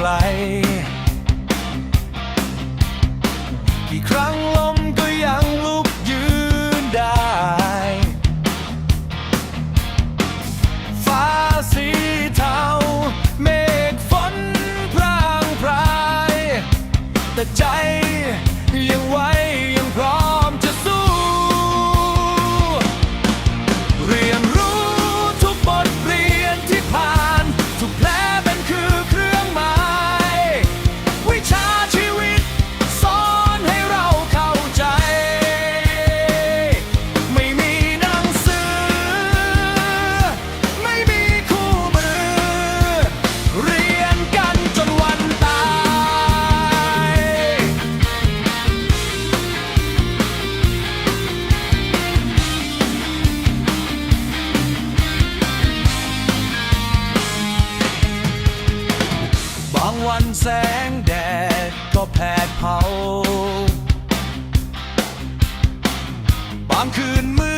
ไกล กี่ครั้งลมก็ยังลุกยืนได้ ฟ้าสีเทาเมฆฝนพรางพราย แต่ใจยังไว แสงแดดก็แผดเผา บางคืนมืดมอ